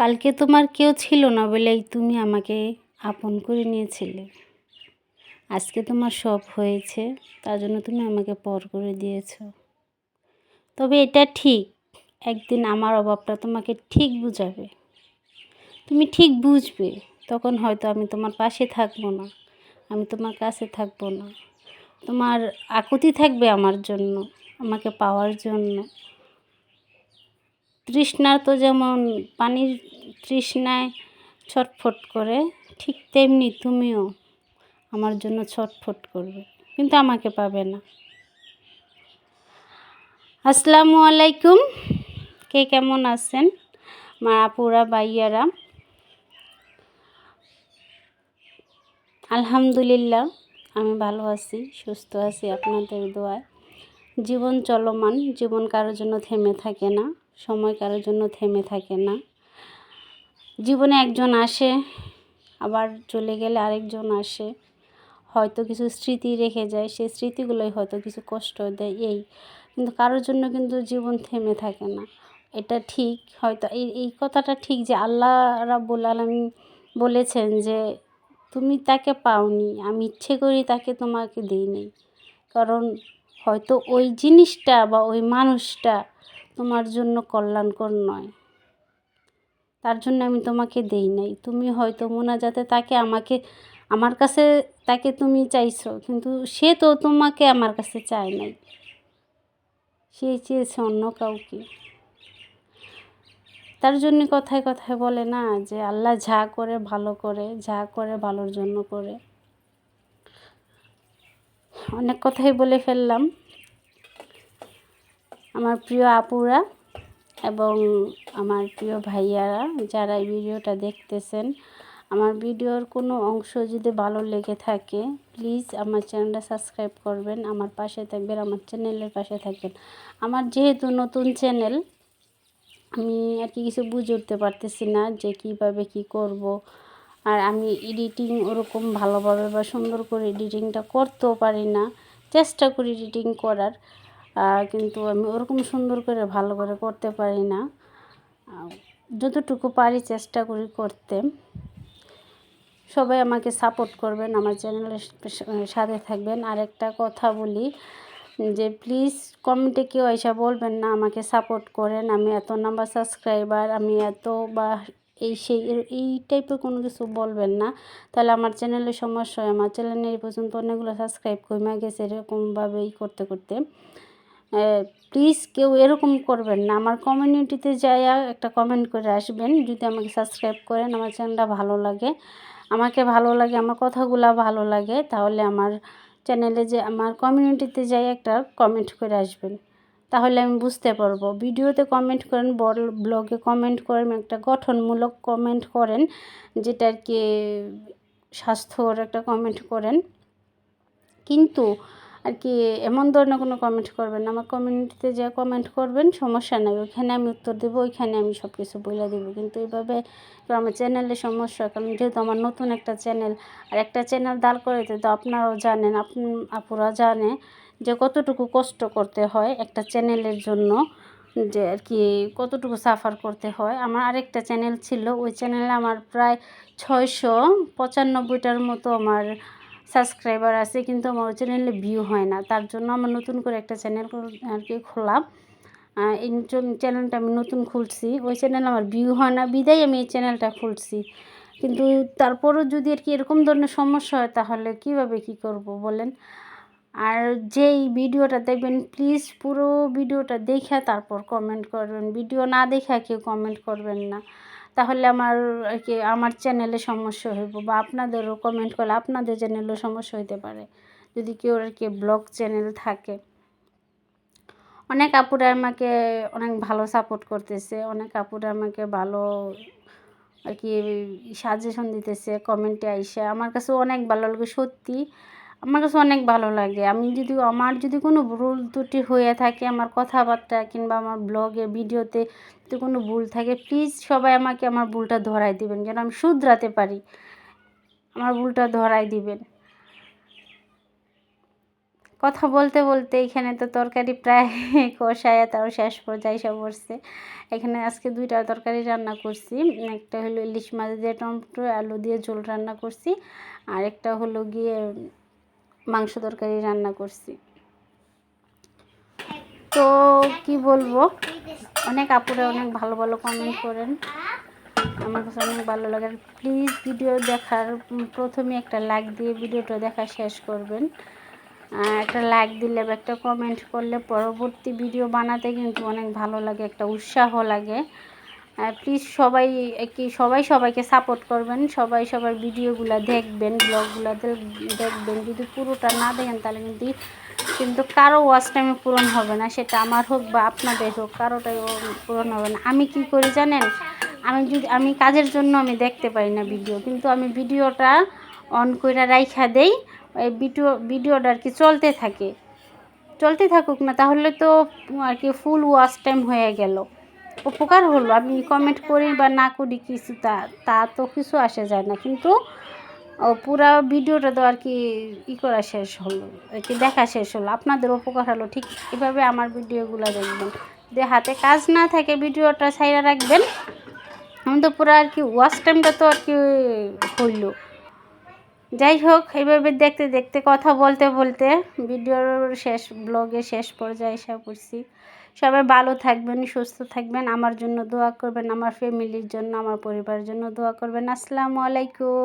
কালকে তোমার কেউ ছিল না বলেই তুমি আমাকে আপন করে নিয়েছিলে। আজকে তোমার সব হয়েছে, তার জন্য তুমি আমাকে পর করে দিয়েছ। তবে এটা ঠিক, একদিন আমার অভাবটা তোমাকে ঠিক বুঝাবে। তুমি ঠিক বুঝবে, তখন হয়তো আমি তোমার পাশে থাকব না, আমি তোমার কাছে থাকব না। তোমার আকুতি থাকবে আমার জন্য, আমাকে পাওয়ার জন্য। তৃষ্ণার তো যেমন পানির তৃষ্ণায় ছটফট করে, ঠিক তেমনি তুমিও আমার জন্য ছটফট করবে, কিন্তু আমাকে পাবে না। আসসালামু আলাইকুম, কে কেমন আছেন? মা, আপুরা বাইয়ারা আলহামদুলিল্লাহ, আমি ভালো আছি, সুস্থ আছি আপনাদের দোয়ায়। জীবন চলমান, জীবন কারোর জন্য থেমে থাকে না। সময় কারোর জন্য থেমে থাকে না। জীবনে একজন আসে, আবার চলে গেলে আরেকজন আসে। হয়তো কিছু স্মৃতি রেখে যায়, সেই স্মৃতিগুলোই হয়তো কিছু কষ্ট দেয় এই। কিন্তু কারোর জন্য কিন্তু জীবন থেমে থাকে না। এটা ঠিক, হয়তো এই এই কথাটা ঠিক যে আল্লাহ রাব্বুল আলামিন বলেছেন যে, তুমি তাকে পাওনি, আমি ইচ্ছে করি তাকে তোমাকে দিইনি। কারণ হয়তো ওই জিনিসটা বা ওই মানুষটা তোমার জন্য কল্যাণকর নয়। তার জন্য আমি তোমাকে দেই নাই। তুমি হয়তো মোনাজাতে তাকে আমাকে, আমার কাছে তাকে তুমি চাইছো, কিন্তু সে তো তোমাকে আমার কাছে চায় নাই। সে চেয়েছে অন্য কাউকে। তার জন্য কথায় কথায় বলে না যে, আল্লাহ যা করে ভালো করে, যা করে ভালোর জন্য করে। অনেক কথাই বলে ফেললাম। আমার প্রিয় আপুরা এবং আমার প্রিয় ভাইয়ারা যারা এই ভিডিওটা দেখতেছেন, আমার ভিডিওর কোনো অংশ যদি ভালো লেগে থাকে প্লিজ আমার চ্যানেলটা সাবস্ক্রাইব করবেন, আমার পাশে থাকবেন, আমার চ্যানেলের পাশে থাকবেন। আমার যেহেতু নতুন চ্যানেল, আমি আর কি কিছু বুঝে উঠতে পারতেছি না যে কীভাবে কি করব। আর আমি এডিটিং ওরকম ভালোভাবে বা সুন্দর করে এডিটিংটা করতেও পারি না, চেষ্টা করি এডিটিং করার। কিন্তু আমি ওরকম সুন্দর করে ভালো করে করতে পারি না। যতটুকু পারি চেষ্টা করি করতে। সবাই আমাকে সাপোর্ট করবেন, আমার চ্যানেলের সাথে থাকবেন। আর একটা কথা বলি, যে প্লিজ কমেন্টে কেউ এসে বলবেন না আমাকে সাপোর্ট করেন, আমি এত নাম্বার সাবস্ক্রাইবার আমি এত বা এই সেই, এই টাইপের কোনো কিছু বলবেন না। তাহলে আমার চ্যানেলের সমস্যা হয়, আমার চ্যানেলে এই পর্যন্ত অনেকগুলো সাবস্ক্রাইব কমে গেছে, এরকমভাবেই করতে করতে। প্লিজ কেউ এরকম করবেন না। আমার কমিউনিটিতে যাইয়া একটা কমেন্ট করে আসবেন। যদি আমাকে সাবস্ক্রাইব করেন, আমার চ্যানেলটা ভালো লাগে। আমাকে ভালো লাগে, আমার কথাগুলো ভালো লাগে, তাহলে আমার চ্যানেলে যে, আমার কমিউনিটিতে যাই একটা কমেন্ট করে আসবেন। তাহলে আমি বুঝতে পারব। ভিডিওতে কমেন্ট করেন ব্লগে কমেন্ট করেন, একটা গঠনমূলক কমেন্ট করেন, যেটা আর কি স্বাস্থ্যর একটা কমেন্ট করেন। কিন্তু আর কি, এমন ধরনের কোনো কমেন্ট করবেন আমার কমিউনিটিতে যা কমেন্ট করবেন, সমস্যা নাই। ওইখানে আমি উত্তর দেবো, ওইখানে আমি সব কিছু বলে দেবো। কিন্তু এইভাবে আমার চ্যানেলে সমস্যা, কারণ যেহেতু আমার নতুন একটা চ্যানেল আর একটা চ্যানেল দাঁড় করে তো আপনারাও জানেন, আপ, আপুরা জানে যে কতটুকু কষ্ট করতে হয় একটা চ্যানেলের জন্য, যে আর কি কতটুকু সাফার করতে হয়। আমার আরেকটা চ্যানেল ছিল, ওই চ্যানেলে আমার প্রায় ছয়শো পঁচানব্বইটার মতো আমার সাবস্ক্রাইবার আছে, কিন্তু আমার ওই চ্যানেলে ভিউ হয় না। তার জন্য আমার নতুন করে একটা চ্যানেল আর কি খোলাম এই চ্যানেলটা আমি নতুন খুলছি। ওই চ্যানেল আমার ভিউ হয় না, বিদায় আমি এই চ্যানেলটা খুলছি। কিন্তু তারপরও যদি আর কি এরকম ধরনের সমস্যা হয়, তাহলে কীভাবে কি করব বলেন? আর যেই ভিডিওটা দেখবেন প্লিজ পুরো ভিডিওটা দেখে তারপর কমেন্ট করবেন। ভিডিও না দেখে কেউ কমেন্ট করবেন না। তাহলে আমার কি, আমার চ্যানেলে সমস্যা হইব বা আপনাদেরও কমেন্ট করলে আপনাদের চ্যানেলেও সমস্যা হইতে পারে। যদি কেউ আর কি ব্লগ চ্যানেল থাকে। অনেক আপুরা আমাকে অনেক ভালো সাপোর্ট করতেছে, অনেক আপুরা আমাকে ভালো, আর কি সাজেশন দিতেছে কমেন্টে আইসে। আমার কাছে অনেক ভালো লাগে, সত্যি। আমার কাছে অনেক ভালো লাগে। আমি যদি, আমার যদি কোনো ভুল ত্রুটি হয়ে থাকে, আমার কথাবার্তা কিংবা আমার ব্লগে, ভিডিওতে যদি কোনো ভুল থাকে প্লিজ সবাই আমাকে আমার ভুলটা ধরাই দিবেন, যেন আমি শুধরাতে পারি। আমার ভুলটা ধরাই দিবেন। কথা বলতে বলতে এখানে তো তরকারি প্রায় কষায় তাও শেষ পর্যায়ে এসে পড়ছে। এখানে আজকে দুইটা তরকারি রান্না করছি। একটা হলো ইলিশ মাছ দিয়ে টমেটো, আলু দিয়ে ঝোল রান্না করছি। আর একটা হলো গিয়ে মাংস তরকারি রান্না করছি। তো কি বলব? অনেক আপুরা অনেক ভালো ভালো কমেন্ট করেন। আমার কাছে অনেক ভালো লাগে। প্লিজ ভিডিও দেখার প্রথমে একটা লাইক দিয়ে ভিডিওটা দেখা শেষ করবেন। একটা লাইক দিলে বা একটা কমেন্ট করলে পরবর্তী ভিডিও বানাতে কিন্তু অনেক ভালো লাগে একটা উৎসাহ লাগে। প্লিজ সবাই কি, সবাই সবাইকে সাপোর্ট করবেন, সবাই সবার ভিডিওগুলো দেখবেন ব্লগগুলো দেখবেন। যদি পুরোটা না দেখেন তাহলে কিন্তু কিন্তু কারও ওয়াচ টাইমে পূরণ হবে না, সেটা আমার হোক বা আপনাদের হোক, কারোটাই পূরণ হবে না। আমি কি করি জানেন? আমি যদি, আমি কাজের জন্য আমি দেখতে পারি না ভিডিও কিন্তু আমি ভিডিওটা অন করে রাইখা দেই ভিডিও, ভিডিওটা আর কি চলতে থাকে। চলতে থাকুক না, তাহলে তো আর কি ফুল ওয়াচ টাইম হয়ে গেল। উপকার হলো। আমি কমেন্ট করি বা না করি কিছু তা তা তো কিছু আসে যায় না। কিন্তু পুরা ভিডিওটা তো আর কি ই করা শেষ হলো, আর কি দেখা শেষ হলো। আপনাদের উপকার হলো, ঠিক এভাবে আমার ভিডিওগুলো দেখবেন। যে হাতে কাজ না থাকে ভিডিওটা সাইডে রাখবেন, আমি তো পুরো আর কি ওয়াচ টাইমটা তো আর কি হইল। যাই হোক এইভাবে দেখতে দেখতে, কথা বলতে বলতে ভিডিওর শেষ ব্লগে শেষ পর্যায়ে এসে পড়ছি। সবাই ভালো থাকবেন, সুস্থ থাকবেন। আমার জন্য দোয়া করবেন, আমার ফ্যামিলির জন্য, আমার পরিবারের জন্য দোয়া করবেন। আসসালামু আলাইকুম।